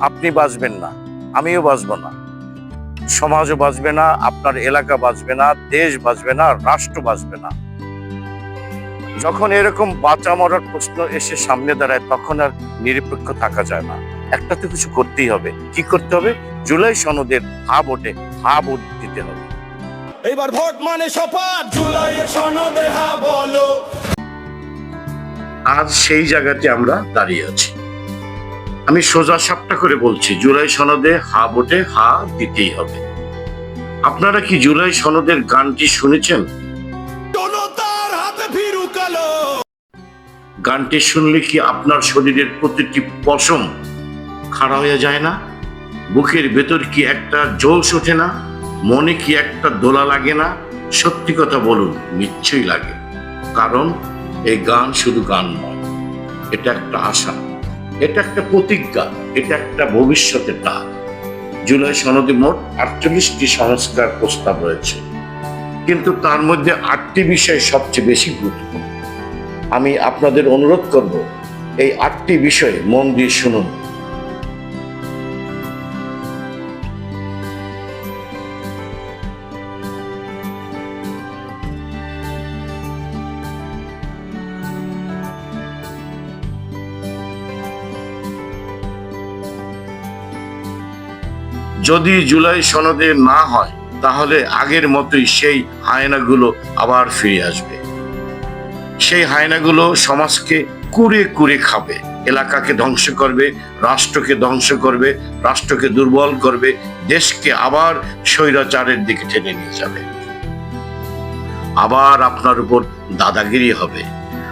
আপনি বাঁচবেন না আমিও বাঁচব না। সমাজও বাঁচবে না আপনার এলাকা বাঁচবে না দেশ বাঁচবে না রাষ্ট্র বাঁচবে না। যখন এরকম বাঁচা মরার প্রশ্ন এসে সামনে দাঁড়ায় তখন আর নিরপেক্ষ থাকা যায় না। একটা তো কিছু করতেই হবে। কি করতে হবে? জুলাই সনদের হা ভোটে হা ভোট দিতে হবে। এবার ভোট মানে শপথ জুলাইয়ের সনদে হা বলো। আজ সেই জায়গাতে আমরা দাঁড়িয়ে আছি। আমি সোজা সাপটা করে বলছি, জুলাই সনদে হা ভোটে হা দিতেই হবে। আপনারা কি জুলাই সনদের গানটি শুনেছেন? গানটি শুনলে কি আপনার শরীরের প্রতিটি পশম খাড়া হয়ে যায় না? বুকের ভেতর কি একটা জোশ ওঠে না? মনে কি একটা দোলা লাগে না? সত্যি কথা বলুন, নিশ্চয়ই লাগে। কারণ এই গান শুধু গান নয়, এটা একটা আশা। এটা একটা প্রতিজ্ঞা, এটা একটা ভবিষ্যতের ডাক জুলাই সনদে মোট আটচল্লিশটি সংস্কার প্রস্তাব রয়েছে। কিন্তু তার মধ্যে আটটি বিষয় সবচেয়ে বেশি গুরুত্বপূর্ণ। আমি আপনাদের অনুরোধ করব, এই আটটি বিষয়ে মন দিয়ে শুনুন। যদি জুলাই সনদে না হয়, তাহলে আগের মতোই সেই হায়নাগুলো আবার ফিরে আসবে। সেই হায়নাগুলো সমাজকে কুড়ে কুড়ে খাবে, এলাকাকে ধ্বংস করবে, রাষ্ট্রকে ধ্বংস করবে, রাষ্ট্রকে দুর্বল করবে, দেশকে আবার স্বৈরাচারের দিকে টেনে নিয়ে যাবে। আবার আপনার উপর দাদাগিরি হবে।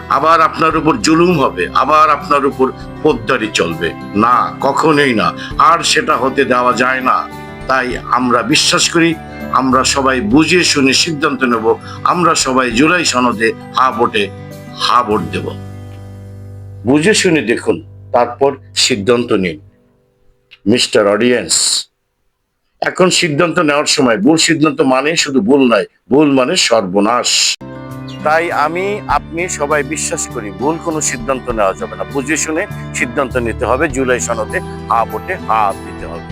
আবার আপনার উপর জুলুম হবে, আবার আপনার উপর পোদ্দারি চলবে। না, কখনোই না। আর সেটা হতে দেওয়া যায় না। তাই আমরা বিশ্বাস করি, আমরা সবাই বুঝিয়ে শুনে সিদ্ধান্ত নেব, আমরা সবাই জুলাই সনদে হা ভোটে, হা ভোট দেব। বুঝে শুনে দেখুন, তারপর সিদ্ধান্ত নিন। মিস্টার অডিয়েন্স, এখন সিদ্ধান্ত নেওয়ার সময় ভুল সিদ্ধান্ত মানে শুধু ভুল নয়, ভুল মানে সর্বনাশ। তাই আমি, আপনি সবাই বিশ্বাস করি, ভুল কোনো সিদ্ধান্ত নেওয়া যাবে না। বুঝে শুনে সিদ্ধান্ত নিতে হবে, জুলাই সনদে হা ভোটে হা দিতে হবে।